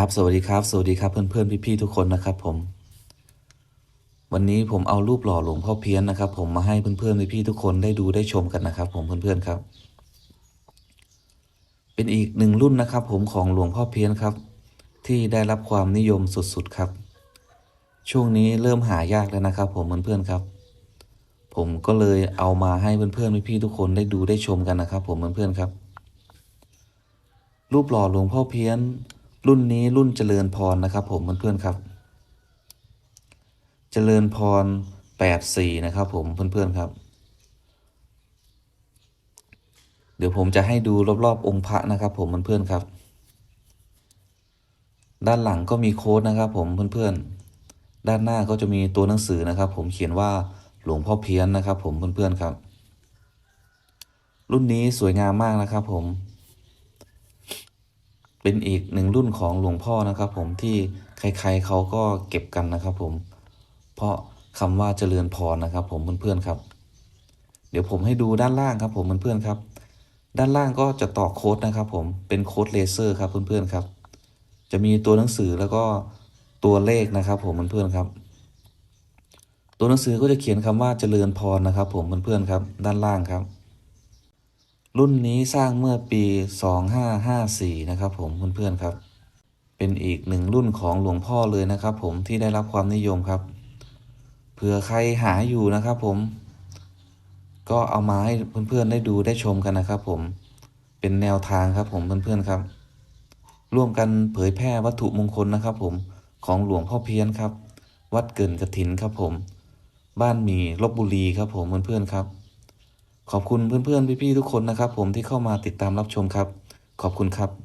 ครับสวัสดีครับ สวัสดีครับเพื่อนๆพี่ๆทุกคนนะครับผม วันนี้ผมเอารูปหล่อหลวงพ่อเพี้ยนนะครับ ผมมาให้เพื่อนๆพี่ๆทุกคนได้ดูได้ชมกันนะครับ ผมเพื่อนๆครับ เป็นอีกหนึ่งรุ่นนะครับ ผมของหลวงพ่อเพี้ยนครับ ที่ได้รับความนิยมสุดๆครับ ช่วงนี้เริ่มหายากแล้วนะครับ ผมเพื่อนๆครับ ผมก็เลยเอามาให้เพื่อนๆพี่ๆทุกคนได้ดูได้ชมกันนะครับ ผมเพื่อนๆครับ รูปหล่อหลวงพ่อเพี้ยน รุ่นนี้รุ่นเจริญพรนะครับ ผมเพื่อนๆครับ เจริญพรแปดสี่นะครับ ผมเพื่อนๆครับ เดี๋ยวผมจะให้ดูรอบๆ องค์พระนะครับ ผมเพื่อนๆครับ ด้านหลังก็มีโค้ดนะครับ ผมเพื่อนๆ ด้านหน้าก็จะมีตัวหนังสือนะครับ ผมเขียนว่าหลวงพ่อเพี้ยนนะครับ ผมเพื่อนๆครับ รุ่นนี้สวยงามมากนะครับ ผม เป็นอีกหนึ่งรุ่นของหลวงพ่อนะครับ ผมที่ใครๆเขาก็เก็บกันนะครับ ผม เพราะคำว่าเจริญพรนะครับ ผมเพื่อนๆครับ เดี๋ยวผมให้ดูด้านล่างครับ ผมเพื่อนๆครับ ด้านล่างก็จะต่อโค้ดนะครับ ผมเป็นโค้ดเลเซอร์ครับเพื่อนๆครับ จะมีตัวหนังสือแล้วก็ตัวเลขนะครับ ผมเพื่อนๆครับ ตัวหนังสือก็จะเขียนคำว่าเจริญพรนะครับ ผมเพื่อนๆครับ ด้านล่างครับ รุ่นนี้สร้างเมื่อปี 2554 นะครับผมเพื่อนๆครับ เป็นอีกหนึ่งรุ่นของหลวงพ่อเลยนะครับผมที่ได้รับความนิยมครับ เผื่อใครหาอยู่นะครับผม ก็เอามาให้เพื่อนๆได้ดูได้ชมกันนะครับผมเป็นแนวทางครับผมเพื่อนๆครับ ร่วมกันเผยแพร่วัตถุมงคลนะครับผมของหลวงพ่อเพี้ยนครับ วัดเกินกระถินครับผม บ้านมีลบบุรีครับผมเพื่อนๆครับ ขอบคุณเพื่อนๆพี่ๆทุกคนนะครับ ผมที่เข้ามาติดตามรับชมครับ ขอบคุณครับ